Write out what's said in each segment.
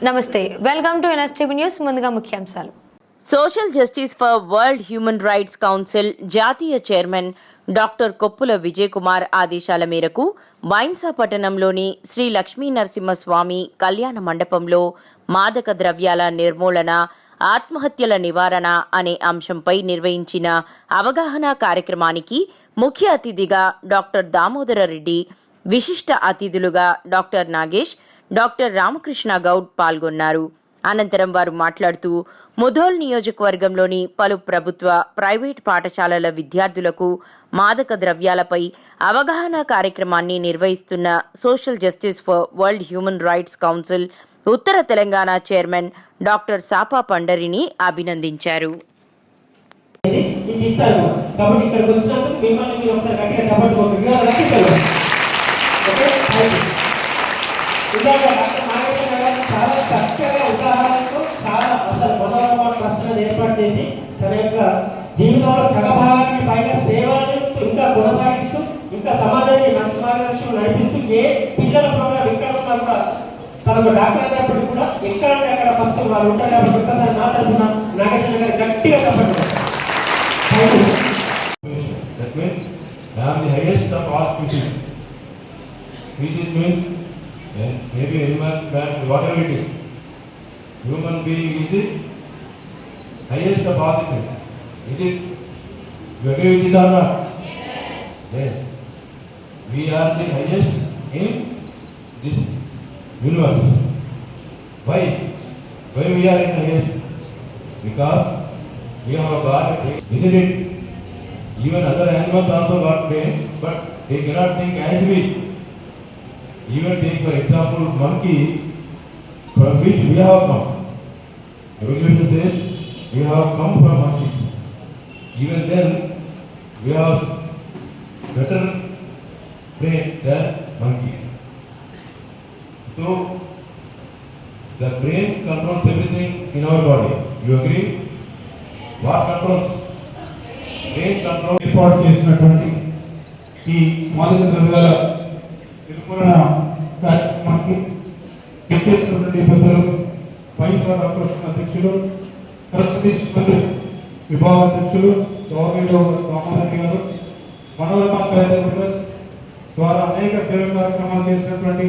నమస్తే welcome to NSTV news ముందుగా ముఖ్యాంశాలు. Social justice for world human rights council జాతీయ చైర్మన్ డాక్టర్ కొప్పుల విజయ్ కుమార్ ఆదేశాల మేరకు బైన్సా పట్టణంలోని శ్రీ లక్ష్మీ నరసింహస్వామి కళ్యాణ మండపంలో మాదక ద్రవ్యాల నిర్మూలన ఆత్మహత్యల నివారణ అనే అంశంపై నిర్వహించిన అవగాహన కార్యక్రమానికి ముఖ్య అతిథిగా డాక్టర్ దామోదర రెడ్డి విశిష్ట అతిథులుగా డాక్టర్ నాగేష్ డాక్టర్ రామకృష్ణ గౌడ్ పాల్గొన్నారు. అనంతరం వారు మాట్లాడుతూ ముధోల్ నియోజకవర్గంలోని పలు ప్రభుత్వ ప్రైవేట్ పాఠశాలల విద్యార్థులకు మాదక ద్రవ్యాలపై అవగాహన కార్యక్రమాన్ని నిర్వహిస్తున్న social justice for world human rights council Uttara Telangana chairman doctor Sapa పండరిని అభినందించారు. కాబట్టి ఇక్కడికి వచ్చినందుకు మిమ్మల్ని మీరు ఒకసారి గట్టిగా చెప్పట్టుకోండి ఓకే చాలా చక్కగా ఉదాహరణతో చాలా అసలు మనోరమ ట్రస్ట్ ఏర్పాటు చేసి తన యొక్క జీవితంలో సగభాగాన్ని పైగా సేవలను ఇంకా కొనసాగిస్తూ ఇంకా సమాజాన్ని మంచి మార్గదర్శనం నడిపిస్తూ ఏ పిల్లల ప్రోగ్రాం ఎక్కడ ఉన్నా కూడా తనకు డాక్టర్ అయినప్పుడు కూడా ఎక్కడ అక్కడ ఫస్ట్ వాళ్ళు ఉంటారు కాబట్టి ఒక్కసారి మాట్లాడుతున్నా నాగేశ్వర గారు గట్టిగా చెప్పండి That means I am the highest of all species. Species means eh, maybe animal, plant, whatever it is. Human being is the highest of all things. Is it? You agree with it or not? Yes. Yes. We are the highest in this universe. Why? Why we are in highest? Because we have got, isn't it? Even other animals also got pain, but they cannot think as we. Even take for example monkey, from which we have come. Evolution says we have come from monkeys. Even then, we have better brain than monkey. So, the brain controls everything in our body. You agree? What controls? Brain controls ఏర్పాటు చేసినటువంటి ఈ మాదక ద్రవ్యాల నిర్మూలన కార్యక్రమానికి ఇచ్చేసినటువంటి పెద్దలు వైఎస్ఆర్ అధ్యక్షులు సరస్వతి విభాగ అధ్యక్షులు గౌరవీయులు రామారెడ్డి గారు మనోరమ ద్వారా అనేక సేవ కార్యక్రమాలు చేసినటువంటి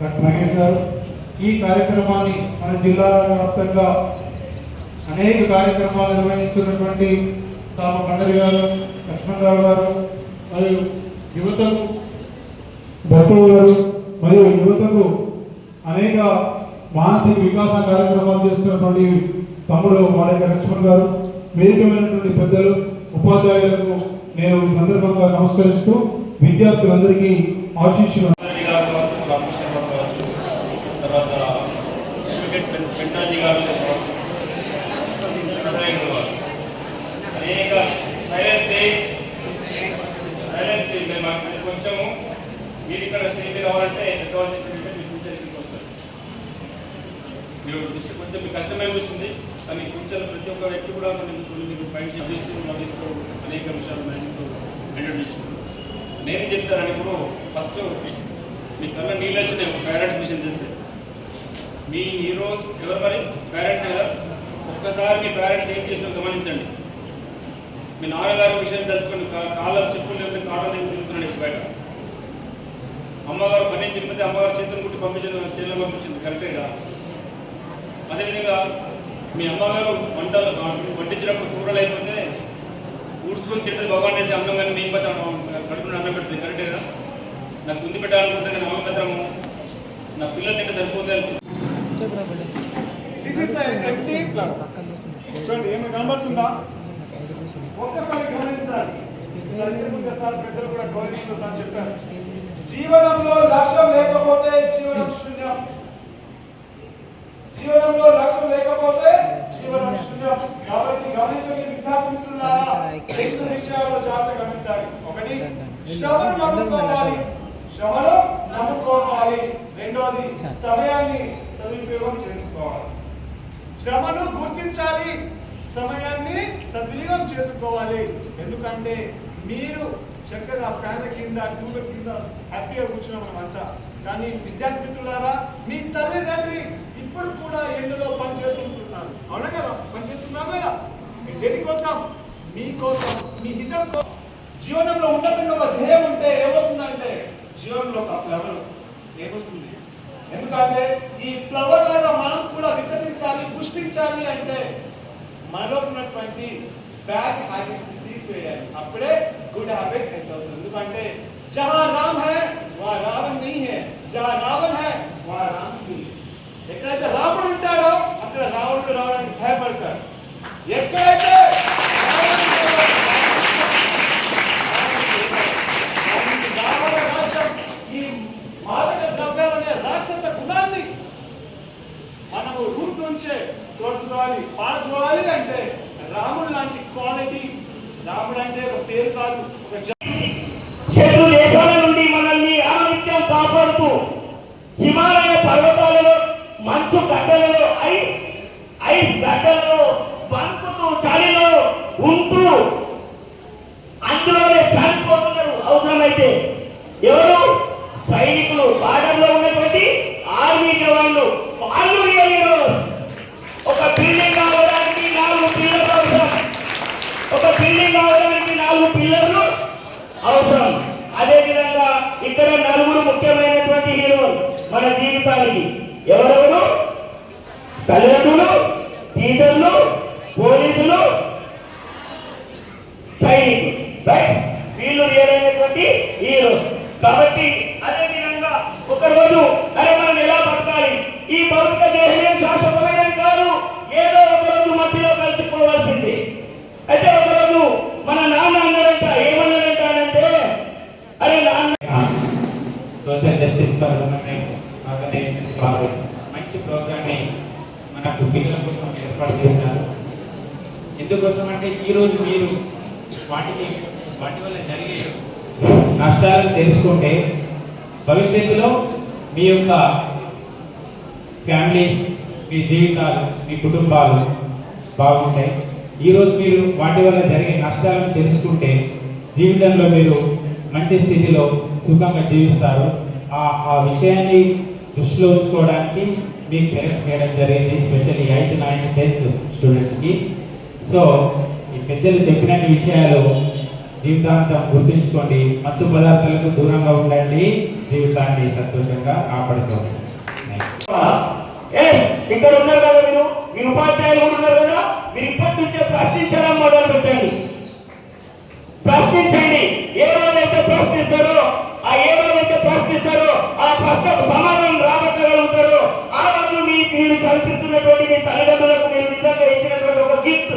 డాక్టర్ మహేష్ గారు. ఈ కార్యక్రమాన్ని మన జిల్లా వ్యాప్తంగా అనేక కార్యక్రమాలు నిర్వహిస్తున్నటువంటి సామ మండలి గారు లక్ష్మణరావు గారు మరియు యువతకు బసవ మరియు యువతకు అనేక మానసిక వికాస కార్యక్రమాలు చేస్తున్నటువంటి తమ్ముడు మాడక లక్ష్మణ్ గారు వేదికమైనటువంటి పెద్దలు ఉపాధ్యాయులకు నేను ఈ సందర్భంగా నమస్కరిస్తూ విద్యార్థులందరికీ ఆశిస్తున్నాను గాంధీ గారు కావచ్చు రామకృష్ణ గారు కావచ్చు తర్వాత క్రికెట్ పెంటాజీ గారు కావచ్చు నారాయణ గారు అనేక సైలెన్స్ డేస్ సైలెన్స్ డే మేము మాకు కొంచెము మీరు ఇక్కడ స్టేజ్ మీద రావాలంటే మీ ఫ్యూచర్ వస్తారు మీరు దృష్టి కొంచెం మీకు కష్టమే కానీ ఫ్యూచర్ ప్రతి ఒక్క వ్యక్తి కూడా కొన్ని కొన్ని మీకు మైండ్ చేస్తూ లభిస్తూ అనేక విషయాలు చేస్తున్నారు మెయింటైన్ చేస్తుంది నేను చెప్తానని ఇప్పుడు ఫస్ట్ మీ కళ్ళ నీళ్ళు వచ్చినాయి ఒక పేరెంట్స్ విషయం చేస్తే. మీ హీరోస్ ఎవరు మరి? పేరెంట్స్ కదా? ఒక్కసారి మీ పేరెంట్స్ ఏం చేసినా గమనించండి. మీ నాన్నగారి విషయం తెలుసుకోండి కా- కాళ్ళ చెప్పులు లేకపోతే కాటలు తిరుగుతున్నాడు బయట. అమ్మగారు పని ఏం అమ్మగారు చేతులు కుట్టి పంపించిన చేతులు పంపించింది కరెక్టే కదా? అదేవిధంగా మీ అమ్మగారు వంటలు వడ్డించినప్పుడు కూరలు అయిపోతే ఊడ్చుకొని తింటే భగవాన్ చేసి అన్నం కానీ మేము పత్రం కడుపుని అన్నం పెడుతుంది కరెక్టే కదా? నాకు ముందు పెట్టాలనుకుంటే నేను అమ్మ పత్రము నా పిల్లలు తింటే సరిపోతే చూడండి ఏమైనా కనబడుతుందా? ఒక్కసారి గమనించాలి. సార్? పెద్దలు కూడా గౌరవించారు సార్ చెప్పారు. జీవనంలో లక్ష్యం లేకపోతే జీవనం శూన్యం. జీవనంలో లక్ష్యం లేకపోతే జీవనం శూన్యం. కాబట్టి గమనించండి విద్యార్థి మిత్రులారా రెండు విషయాల్లో జాగ్రత్త గమనించాలి. ఒకటి శ్రమను నమ్ముకోవాలి. శ్రమను నమ్ముకోవాలి. రెండోది సమయాన్ని సదుపయోగం చేసుకోవాలి. శ్రమను గుర్తించాలి. సమయాన్ని సద్వినియోగం చేసుకోవాలి. ఎందుకంటే మీరు చక్కగా ఫ్యాన్ల కింద ట్యూబ్ల కింద హ్యాపీగా కూర్చున్నాం మనమంతా. కానీ విద్యార్థి మిత్రులారా మీ తల్లిదండ్రి ఇప్పుడు కూడా ఎండలో పనిచేస్తుంటున్నారు అవునా కదా? పనిచేస్తున్నారు కదా దేనికోసం మీకోసం మీ హితం కోసం. జీవనంలో ఉన్నతంగా ఒక ధ్యేయం ఉంటే ఏమొస్తుందంటే జీవనంలో ఒక ఫ్లవర్ వస్తుంది. ఏమొస్తుంది? ఎందుకంటే ఈ ఫ్లవర్ లాగా మనం కూడా వికసించాలి పుష్పించాలి అంటే మనలో ఉన్నటువంటి బ్యాడ్ హ్యాబిట్స్ తీసివేయాలి అప్పుడే గుడ్ హ్యాబిట్ ఎంటర్ అవుతుంది ఎందుకంటే జహా రామ్ హై వా రావణ్ नहीं है జహా రావణ్ హై వా రామ్ नहीं है. ఎక్కడైతే రాముడు ఉంటాడో అక్కడ రావణుడు రావడానికి భయపడతాడు ఎక్కడైతే రావణుడు రావణుడు రావణ రాజ్యం ఈ మాదక ద్రవ్యాలనే రాక్షస గుణాన్ని మనము రూట్ నుంచే తోడుకోవాలి పాడుకోవాలి అంటే రాముడు లాంటి క్వాలిటీ రాముడు అంటే ఒక పేరు కాదు ఒక శత్రు దేశాల నుండి మనల్ని ఆనిత్యం కాపాడుతూ హిమాలయ పర్వతాలలో మంచు గడ్డలలో ఐస్ ఐస్ గడ్డలలో వణుకుతూ చలిలో ఉంటూ అందులోనే చనిపోతున్నారు. అవసరమైతే ఎవరు? సైనికులు. బార్డర్లో ఉన్నటువంటి ఆర్మీ జవాన్లు. వాళ్ళు కావడానికి నాలుగు పిల్లర్లు అవసరం. అదే విధంగా ఇక్కడ నలుగురు ముఖ్యమైనటువంటి హీరోలు మన జీవితానికి ఎవరెవరు? తల్లిదండ్రులు టీచర్లు పోలీసులు సైనికులు. రైట్ వీళ్ళు రియల్ అయినటువంటి హీరోస్. కాబట్టి అదే విధంగా ఒక రోజు అరే మనం ఎలా బతకాలి ఈ భౌతిక దేహమే శాశ్వతమైనది కాదు ఏదో ఒక రోజు మట్టిలో కలిసిపోవాల్సింది అయితే ఒక రోజు మన నాన్న అన్నాడంట ఏమన్నాడంట అంటే అరే నాన్న ఆర్గనైజేషన్ మంచి ప్రోగ్రామ్ని మనకు పిల్లల కోసం ఏర్పాటు చేశారు ఎందుకోసం అంటే ఈరోజు మీరు వాటికి వాటి వల్ల జరిగే నష్టాలను తెలుసుకుంటే భవిష్యత్తులో మీ యొక్క ఫ్యామిలీ మీ జీవితాలు మీ కుటుంబాలు బాగుంటాయి. ఈరోజు మీరు వాటి వల్ల జరిగే నష్టాలను తెలుసుకుంటే జీవితంలో మీరు మంచి స్థితిలో సుఖంగా జీవిస్తారు. ఆ ఆ విషయాన్ని దృష్టిలో ఉంచుకోవడానికి మీకు సెలెక్ట్ చేయడం జరిగింది స్పెషల్లీ ఎయిత్ నైన్త్ టెన్త్ స్టూడెంట్స్కి సో ఈ పెద్దలు చెప్పిన విషయాలు జీవితాంతం గుర్తుంచుకోండి. మత్తు పదార్థాలకు దూరంగా ఉండండి. జీవితాన్ని సంతోషంగా కాపాడుకోండి. ఇక్కడ ఉన్నారు కదా మీరు? మీ ఉపాధ్యాయులు ఉన్నారు కదా? మీరు ఇప్పటి నుంచే ప్రశ్నించడం మొదలు పెట్టండి ప్రశ్నించండి. ఏ రోజైతే ప్రశ్నిస్తారో ఆ ఏమైతే ప్రశ్నిస్తారో ఆ ప్రశ్నకు సమాధానం రాబట్టగలుగుతారో ఆ రోజు మీకు మీరు చదివిస్తున్నటువంటి మీ తల్లిదండ్రులకు మీరు నిజంగా ఇచ్చినటువంటి ఒక గిఫ్ట్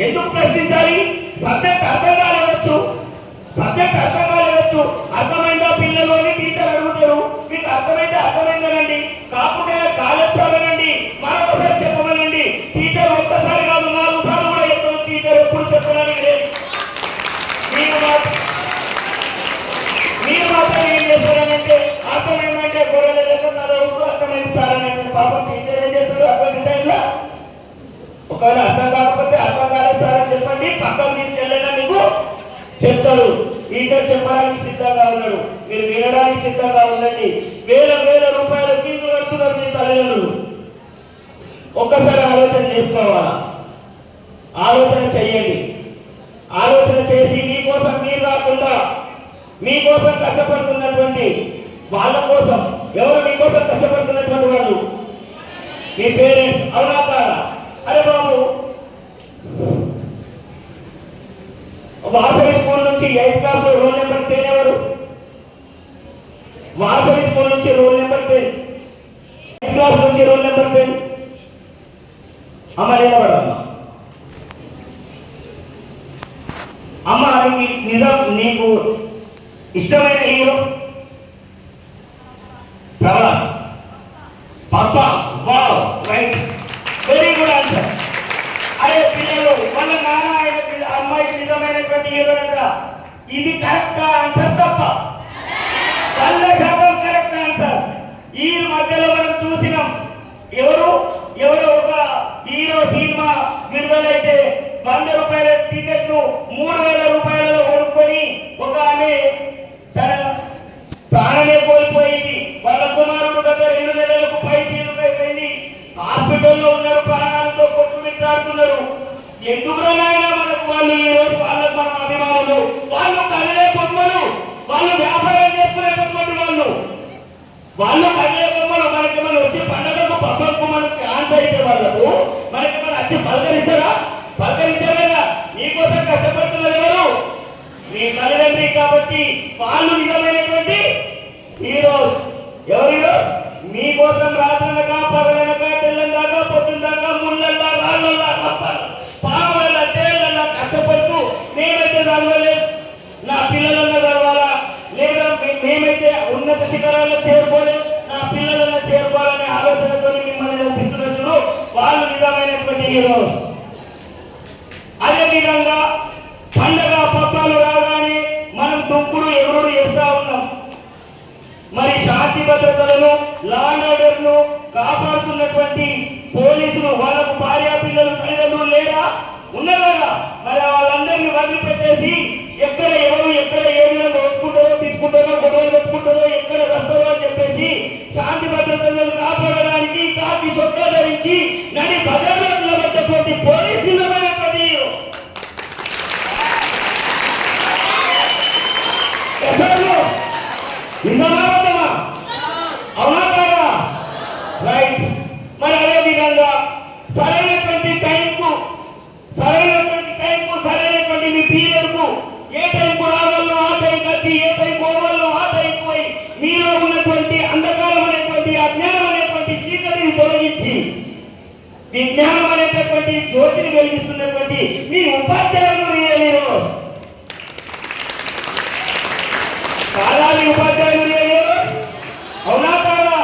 ఎందుకు ప్రశ్నించాలి? సబ్జెక్ట్ అర్థం కాలేవచ్చు. సబ్జెక్ట్ అర్థం కాలేవచ్చు. అర్థమైందా పిల్లలు అని టీచర్ అడుగుతారు. మీకు అర్థమైతే అర్థమైందనండి. కాకుండా కాలేస్తారనండి ఒకవేళ అర్థం కాకపోతే అర్థం కాలేదు సార్ అని చెప్పండి. పక్కకు తీసుకెళ్ళినా మీకు చెప్తాడు. టీచర్ చెప్పడానికి సిద్ధంగా ఉన్నాడు. మీరు వినడానికి సిద్ధంగా ఉండండి. వేల వేల రూపాయల ఫీజు కడుతున్నారు మీ తల్లిదండ్రులు. ఒక్కసారి ఆలోచన చేసుకోవాలా? ఆలోచన చెయ్యండి ఆలోచన చేసి మీకోసం మీరు కాకుండా మీకోసం కష్టపడుతున్నటువంటి వాళ్ళ కోసం ఎవరు మీకోసం కష్టపడుతున్నటువంటి వాళ్ళు? మీ పేరెంట్స్. అవునా కాదా? అరే బాబు. వాసవి స్కూల్ నుంచి ఎయిత్ క్లాస్లో రోల్ నెంబర్ టెన్ ఎవరు? వాసవి స్కూల్ నుంచి roll number ten. Eighth class నుంచి రోల్ నెంబర్ టెన్. అమ్మ నిలబడమ్మా అమ్మ నీకు నిజం నీకు ఇష్టమైన హీరో? ప్రభాస్. పప్ప నిలబడక ఇది కరెక్ట్ ఆన్సర్ తప్ప. వంద శాతం కరెక్ట్ ఆన్సర్ ఈ మధ్యలో మనం చూసినాం. ఎవరు? ఎవరు ఒక హీరో సినిమా విడుదలైతే వంద రూపాయల టికెట్ను మూడు వేల రూపాయలలో కొనుక్కొని ఒక ఆమె తన ప్రాణమే కోల్పోయింది. వాళ్ళ కుమారుడు గత రెండు నెలలకు పై చేరుకైపోయింది హాస్పిటల్లో ఉన్నారు ప్రాణాలతో కొట్టుమిట్టాడుతున్నారు. ఎందుకు నాయన వాళ్ళు ఈ రోజు వాళ్ళ మన అభిమానులు వాళ్ళు కదిలే బొమ్మలు వాళ్ళు వ్యాపారం చేసుకునేటటువంటి వాళ్ళు. వాళ్ళు కదిలే బొమ్మలు మనకి మనం వచ్చి పండగకు పక్కకు మనం ఛాన్స్ అయితే వాళ్ళకు మనకి మనం వచ్చి పలకరిస్తారా? పలకరించారా నీకోసం కష్టపడుతున్నారు ఎవరు? నీ తల్లిదండ్రి కాబట్టి వాళ్ళు నిజమైనటువంటి హీరోస్. ఎవరు హీరోస్ మీకోసం రాత్రనక పగలనక తెల్లందాకా పొద్దుందాకా ముళ్ళల్లా రాళ్ళల్లా రప్పాలి మేమైతే చదవలేదు నా పిల్లలన్న చదవాలా లేదా మేమైతే ఉన్నత శిఖరాల్లో చేరుకోలేదు నా పిల్లలన్న చేరుకోవాలనే ఆలోచనతో మిమ్మల్ని చదివిస్తున్నారు వాళ్ళు నిజమైనటువంటి హీరోస్. అదే విధంగా పండగ పబ్బాలు రాగానే మనం దుంకుడు ఎవరు చేస్తా ఉన్నాం. మరి శాంతి భద్రతలను లా కాపాడుతున్నటువంటి పోలీసులు వాళ్ళకు భార్య పిల్లలు తల్లిదండ్రులు లేరా? ఉన్నారు కదా మరి వాళ్ళందరినీ వదిలిపెట్టేసి ఎక్కడ ఎవరు ఎక్కడ ఏ విధంగా ఒప్పుకుంటారో తిప్పుకుంటారో గొడవలు పెట్టుకుంటారో ఎక్కడ వస్తారో అని చెప్పేసి శాంతి భద్రతలను కాపాడడానికి కాకి చొక్కా ధరించి నడి బజార్లో నిలబడ్డటువంటి పోలీసు నిలబడినటువంటి అవునా రైట్. మరి అదే విధంగా సరైనటువంటి టైంకు సరైనటువంటి టైంకు సరైనటువంటి మీ పీరియడ్కు ఏ టైంకు రావాలో ఆ టైంకి వచ్చి ఏ టైం పోవాలో ఆ టైం పోయి మీలో ఉన్నటువంటి అంధకారం అనేటువంటి అజ్ఞానం అనేటువంటి చీకటిని తొలగించి విజ్ఞానం అనేటటువంటి జ్యోతిని వెలిగిస్తున్నటువంటి మీ ఉపాధ్యాయులు రియల్ హీరోస్ కాలాలి ఉపాధ్యాయులు లేరు అవునా కాదా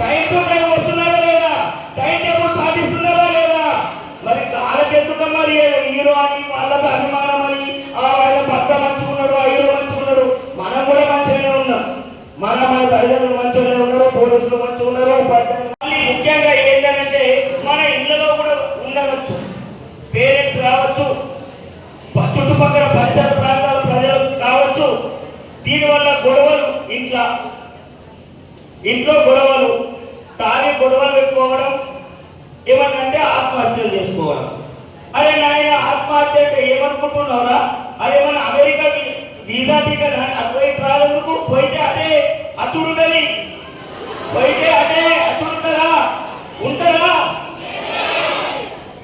టైం టు టైం వస్తున్నారా లేదా టైం టేబుల్ పాటిస్తున్నారా లేదా మరి వాళ్ళకెందుకు మరి హీరో అని వాళ్ళకు అభిమానం అని ఆ వాళ్ళ భర్త మంచుకున్నాడు ఆ హీరో మంచుకున్నాడు మనం కూడా మంచిగానే ఉన్నాం మన మన తల్లిదండ్రులు మంచిగానే ఉన్నారు పోలీసులు మంచిగా ఉన్నారు మళ్ళీ ముఖ్యంగా ఏంటంటే మన ఇళ్ళలో కూడా ఉండవచ్చు. పేరెంట్స్ రావచ్చు. చుట్టుపక్కల పరిసర ప్రాంతాల ప్రజలు కావచ్చు. దీనివల్ల గొడవలు ఇంట్లో. ఇంట్లో గొడవలు తాగి గొడవలు పెట్టుకోవడం ఏమన్నంటే ఆత్మహత్యలు చేసుకోవడం. అరే నాయన ఆత్మహత్య అంటే ఏమనుకుంటున్నావురా? అరే మన అమెరికా వీ- రానందుకు పోయితే అదే అచ్చుడుంటది పోయితే అదే అచ్చుడుంటదా ఉంటదా?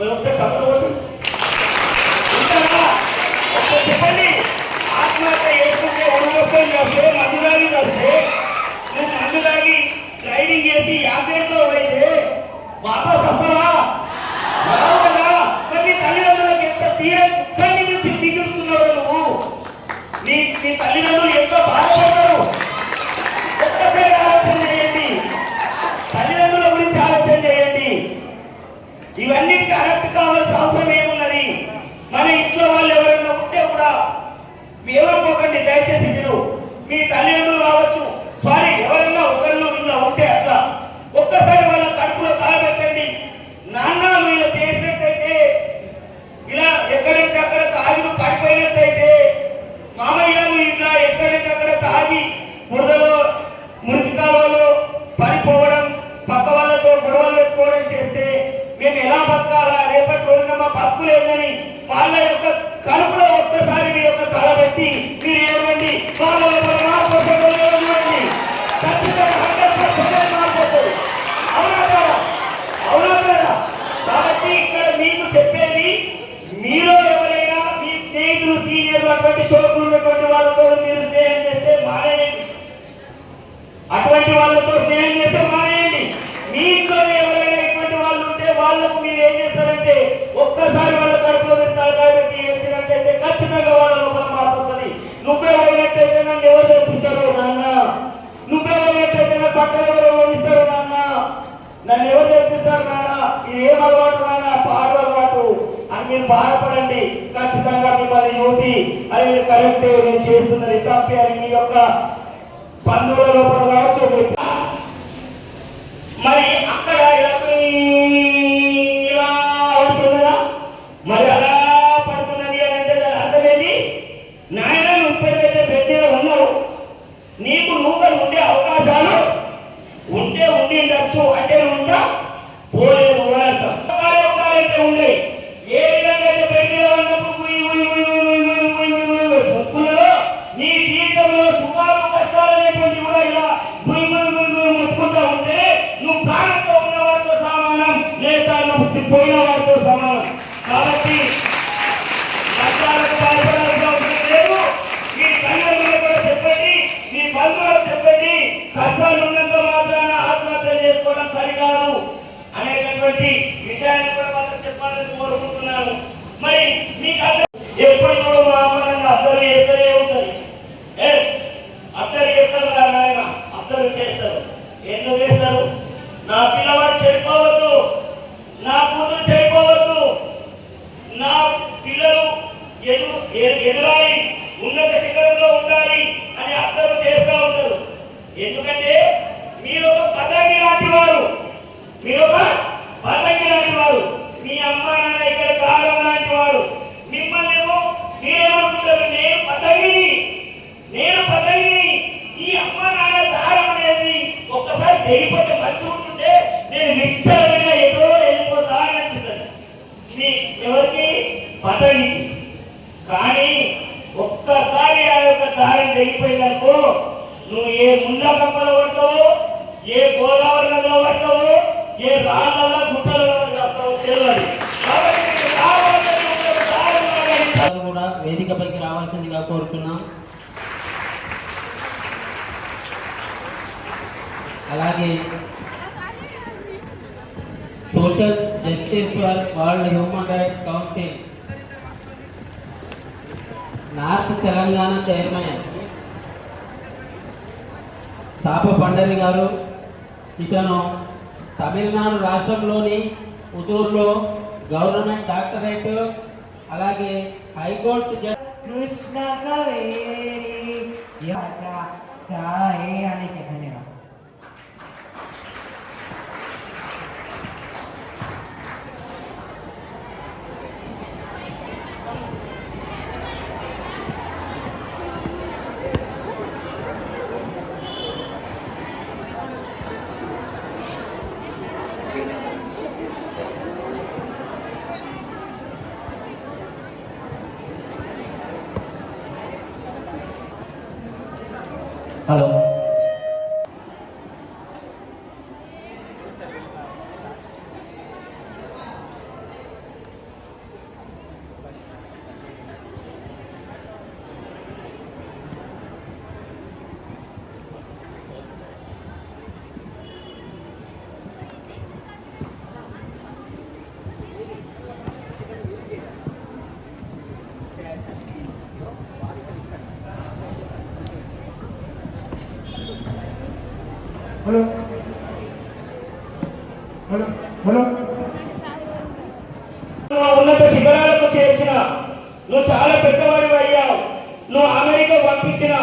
ఒకసారి చెప్పండి ఉంటారా? ఒకసారి చెప్పండి. ఆత్మహత్య చేసుకుంటే ఉడవస్తుంది వస్తే మందు తాగి వస్తే నువ్వు మందు తాగి డ్రైవింగ్ చేసి అయితే వాపస్ వస్తావా రావు కదా మరి నీ తల్లిదండ్రులకు ఎంత తీర దుఃఖాన్ని నుంచి మిగులుతున్నావు నువ్వు నీ నీ తల్లిదండ్రులు ఎంతో బాధపడతారు. ఒక్కసారి ఆలోచన చేయండి. తల్లిదండ్రుల గురించి ఆలోచన చేయండి. ఇవన్నీ కరెక్ట్ కావాల్సిన అవసరం ఏమున్నది? మన ఇంట్లో వాళ్ళు ఎవరైనా ఉంటే కూడా ఎవరుకోకండి దయచేసి మీరు. మీ తల్లిదండ్రులు కావచ్చు సారీ ఎవరైనా ఒకరిలో ఇలా ఉంటే అట్లా. ఒక్కసారి వాళ్ళ కడుపులో తాగబెట్టండి నాన్న వీళ్ళు చేసినట్టయితే ఇలా ఎక్కడంటే అక్కడ తాగిలు పడిపోయినట్టయితే మామయ్యలు ఇట్లా ఎక్కడంటే అక్కడ తాగి బురదలో మురికి కాలువలో పడిపోవడం పక్క వాళ్ళతో గొడవలు పెట్టుకోవడం చేస్తే మేము ఎలా బతకాలా? రేపటి రోజున మా బతుకు వాళ్ళ యొక్క కడుపులో ఒక్కసారి మీ యొక్క తల పెట్టి మీరు ఏడవండి వాళ్ళ లోపల మార్పు వస్తుందో లేదో చూడండి ఖచ్చితంగా హండ్రెడ్ పర్సెంట్ మార్పు వస్తుంది అవునా కదా అవునా కదా కాబట్టి ఇక్కడ మీకు చెప్పేది మీలో ఎవరైనా మీ స్నేహితులు సీనియర్లు అటువంటి చోట్లు ఉన్నటువంటి వాళ్ళతో మీరు స్నేహం చేస్తే మానేయండి అటువంటి వాళ్ళతో స్నేహం చేస్తే మానేయండి మీ ఇంట్లో ఎవరైనా ఇటువంటి వాళ్ళు ఉంటే వాళ్ళకు మీరు ఏం చేస్తారంటే ఒక్కసారి వాళ్ళ కడుపులో మీరు తలకాయ పెట్టి ఏడ్చినట్లయితే ఖచ్చితంగా వాళ్ళ లోపల మార్పు వస్తుంది నువ్వే పోయినట్టయితే నన్ను ఎవరు తెప్పిస్తారు నాన్న? నువ్వే పోయినట్టయితే నా పక్కన ఎవరు ఓడిస్తారు నాన్న? నన్ను ఎవరు తెప్పిస్తారు నాన్న? ఇది ఏం అలవాటు నాన్న? పాడు అలవాటు. అని మీరు బాధపడండి. ఖచ్చితంగా మిమ్మల్ని చూసి అది కరెక్ట్ నేను చేస్తున్నది తప్పి అని మీ యొక్క బంధువుల లోపల కావచ్చు మరి అక్కడ అందరూ సమానం కాబట్టి నష్టాలకు బాధపడాల్సిన అవసరం లేదు. మీ తల్లిదండ్రులు కూడా చెప్పండి మీ బంధువులకు ఆత్మహత్య చేసుకోవడం సరికాదు అనేటటువంటి విషయాన్ని కూడా మాత్రం చెప్పాలని కోరుకుంటున్నాను. మరి మీకు ఎదగాలి ఉన్నత శిఖరంలో ఉండాలి అని అర్థం చేస్తూ ఉంటారు. ఎందుకంటే మీరు ఒక పతంగి లాంటి వారు. మీరు ఒక పతంగి లాంటి వారు. మీ అమ్మ నాన్న ఇక్కడ కాలం లాంటి వారు మిమ్మల్ని ఏమో మీరేమనుకుంటారు నేను పతంగిని నేను పతంగిని ఈ అమ్మ నాన్న దారం అనేది ఒక్కసారి తెగిపోతే మంచిగా ఉంటుంటే నేను విచ్చలవిడిగా ఎక్కడో వెళ్ళిపోతా అని అనిపిస్తుంది మీ ఎవరికి పతంగి కానీ ఒక్కసారి ఆ యొక్క దారం నువ్వు ఏ ముండ కప్పలో పడతావు ఏ గోదావరి నదిలో పడతావు ఏ రాళ్ళ గుట్టలలో పడతావో తెలియదు కూడా వేదికపైకి రావాల్సిందిగా కోరుతున్నాం. అలాగే social justice for world human rights council north Telangana chairman Tapa Pandari గారు ఇతను తమిళనాడు రాష్ట్రంలోని పుతూరులో గవర్నమెంట్ డాక్టరేట్ అలాగే హైకోర్టు కృష్ణ కవేరి అని చెప్పండి. Hello. ఉన్నత శిబిరాలకు చేర్చిన నువ్వు చాలా పెద్దవాడి అయ్యావు. నువ్వు అమెరికా పంపించిన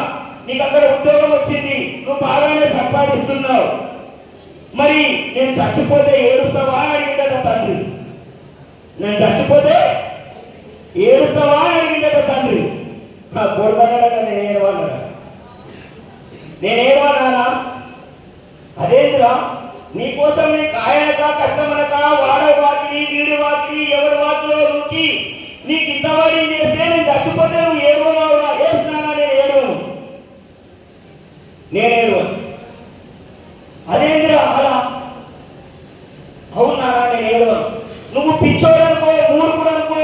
నీకు అక్కడ ఉద్యోగం వచ్చింది నువ్వు బాగానే సంపాదిస్తున్నావు. మరి నేను చచ్చిపోతే ఏడుస్తావా అని అడిగిందట తండ్రి. నేను చచ్చిపోతే ఏడుస్తావా అని అడిగిందట తండ్రి. నా కొడుకన్నాడట నేను ఏడవన్నాడు నేనేమన్నానా? అదేంటిరా నీకోసం నీ కాయనక కష్టమనక వాడ వాకిలి వీడి వాకిలి ఎవరి వాకిలో నూకి నీకు ఇంతవాడి చేస్తే నేను చచ్చిపోతే నువ్వు ఏడవగా వేసినానా నేను ఏడవను? నేను ఏడవను. అదేంటిరా అలా అవునా నేను ఏడవను. నువ్వు పిచ్చోడనుకో మూర్ఖుడనుకో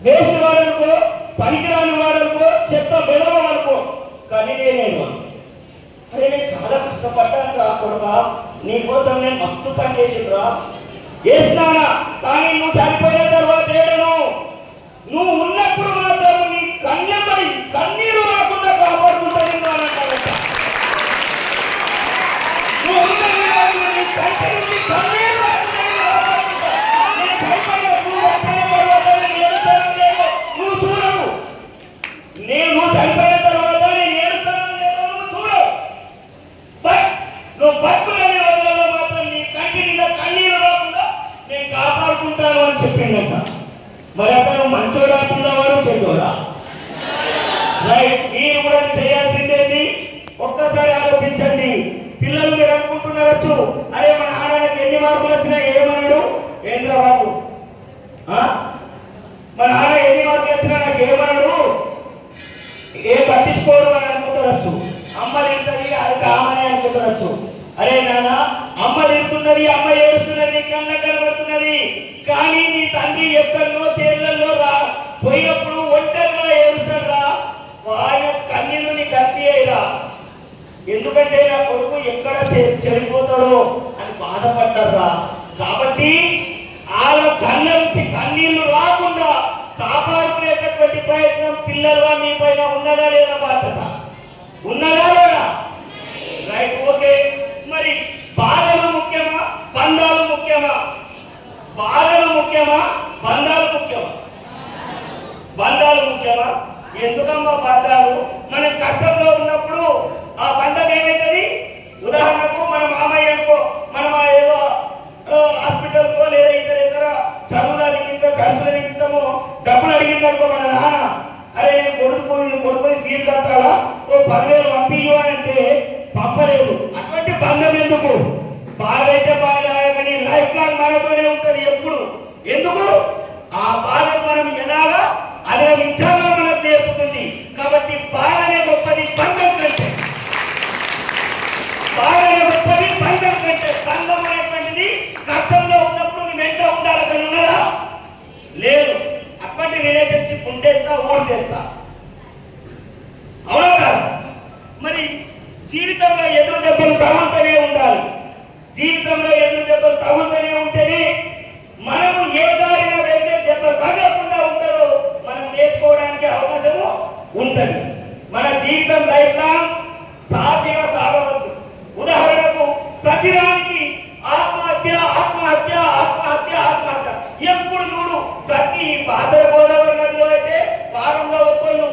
వేస్ట్ వాడనుకో పనికిరాని వాడనుకో చెత్త బెదవనుకో కానీ నేను ఏడవను. అరే నేను చాలా కష్టపడ్డాను రా కొడుకా. నీ కోసం నేను మస్తు పని చేసిండ్రా. చేసినానా? కానీ నువ్వు చనిపోయిన తర్వాత ఏడను? నువ్వు ఉన్నప్పుడు మాత్రం నీ కన్యపై కన్నీరు రాకుండా కాపాడుకుంటా నువ్వు చనిపోయిన నువ్వు తర్వాత నేను చూడవు. నేను నువ్వు చనిపోయిన తర్వాత నేను చూడవు. బట్ నువ్వు కాపాడుకుంటాను అని చెప్పిండట మరి అతను మంచోడా పిల్లవాడు చెడ్డోడా? రైట్ మీరు కూడా చేయాల్సిందేది ఒక్కసారి ఆలోచించండి. పిల్లలు మీరు అనుకుంటున్నారచ్చు అరే మన ఆడడానికి ఎన్ని మార్కులు వచ్చినా ఏమన్నాడు? ఏంద్ర బాబు ఆ? నీ చేళ్ళలో రా. పోయినప్పుడు ఒంటరిగా ఏడుస్తాడు రా ఆయన కన్నీళ్ళు నీ కప్పి ఎందుకంటే నా కొడుకు ఎక్కడ చెడిపోతాడో అని బాధపడ్డారా కాబట్టి వాళ్ళ కళ్ళ నుంచి కన్నీళ్ళు రాకుండా కాపాడు పిల్లలుగా మీ పైన ఉన్నదా లేదా బాధ్యత? ఉన్నదా లేదా? Right okay. మరి బాధలు ముఖ్యమా? బంధాలు ముఖ్యమా? బాధలు ముఖ్యమా? బంధాలు ముఖ్యమా బంధాలు ముఖ్యమా? ఎందుకమ్మా బంధాలు? మనం కష్టంలో ఉన్నప్పుడు ఆ బంధం ఏమవుతుంది ఉదాహరణకు మన మామయ్య అనుకో మనం ఏదో హాస్పిటల్కో లేదా ఇతర ఇతర చదువులు అడిగిందో ఖర్చులు అడిగిందామో డబ్బులు అడిగిందనుకో మన నాన్న. అరే నేను కొడుకుపోయి కొడుకుపోయి ఫీజు కట్టాలా? ఓ పదివేలు పంపించు అని అంటే పంపలేదు. అటువంటి బంధం ఎందుకు? బాధ అయితే బాధ కానీ లైఫ్ లాంగ్ మనతోనే ఉంటుంది ఎప్పుడు. ఎందుకు? ఆ బాధను మనం ఎలాగా? అధిగమించాలో మనం నేర్పుతుంది. కాబట్టి బాధనే గొప్పది బంధం కంటే. బాధనే గొప్పది బంధం కంటే. బంధం అనేటువంటిది కష్టంలో ఉన్నప్పుడు నువ్వు వెంట ఉండాలి? ఉన్నదా? లేదు. అప్పటి రిలేషన్షిప్ ఉండేస్తా ఎంత అవునా కాదు? మరి జీవితంలో ఎదురు దెబ్బలు తగులుతూనే ఉండాలి. జీవితంలో ఎదురు దెబ్బలు తగులుతూనే ఉంటేనే మనము ఏ దారిన వెళ్తే దెబ్బ తగలకుండా ఉంటుందో మనం నేర్చుకోవడానికి అవకాశము ఉంటుంది. మన జీవితం లైఫ్ లాంగ్ సాఫీగా సాగవద్దు ఉదాహరణకు ప్రతిదానికి ఆత్మహత్య ఆత్మహత్య ఆత్మహత్య ఆత్మహత్య. ఎప్పుడు చూడు ప్రతి పాత్రకు గోదావరి నదిలో అయితే వారంలో ఒక్కళ్ళు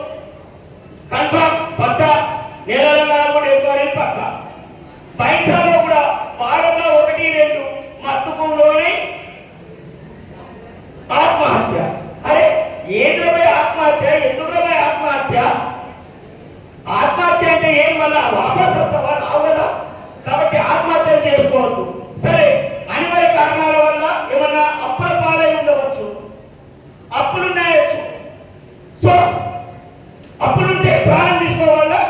కన్ఫర్మ్ పక్క నెలల కూడా ఎక్కువ పక్క పైసలో కూడా వారంలో ఒకటి రెండు మత్తుకులోనే ఆత్మహత్య అరే ఏంద్రపై ఆత్మహత్య ఎందుకుపై ఆత్మహత్య ఆత్మహత్య అంటే ఏం వల్ల వాపస్ వస్తావా రావు కదా కాబట్టి ఆత్మహత్య చేసుకోవద్దు సరే అనివార్య కారణాల వల్ల ఏమన్నా అప్పుల పాలై ఉండవచ్చు అప్పులున్నాయచ్చు సో అప్పులుంటే ప్రాణం తీసుకోవాలా?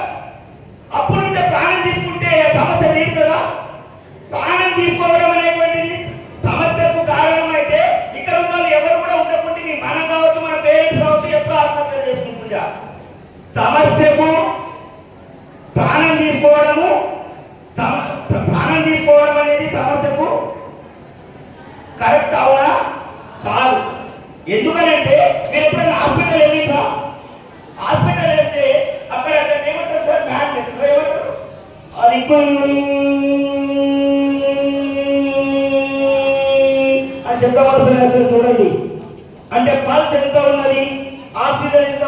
అప్పులుంటే ప్రాణం తీసుకుంటే సమస్య తీరుతుందా? ప్రాణం తీసుకోవడం అనేటువంటిది సమస్యకు కారణమైతే ఇక్కడ ఉన్న వాళ్ళు ఎవరు కూడా ఉండకుంటే మనం కావచ్చు మన పేరెంట్స్ కావచ్చు ఎప్పుడు ఆత్మహత్య చేసుకుంటుందా సమస్యకు ప్రాణం తీసుకోవడము సమ- ప్రాణం తీసుకోవడం అనేది సమస్యకు కరెక్ట్ అవునా? కాదు. ఎందుకనంటే మీరు ఎప్పుడైనా హాస్పిటల్ వెళ్ళిందా హాస్పిటల్ వెళ్తే అక్కడ అక్కడ ఏమంటారు సార్ ఆ శబ్ద వలస చూడండి. అంటే పల్స్ ఎంత ఉన్నది? ఆక్సిజన్ ఎంత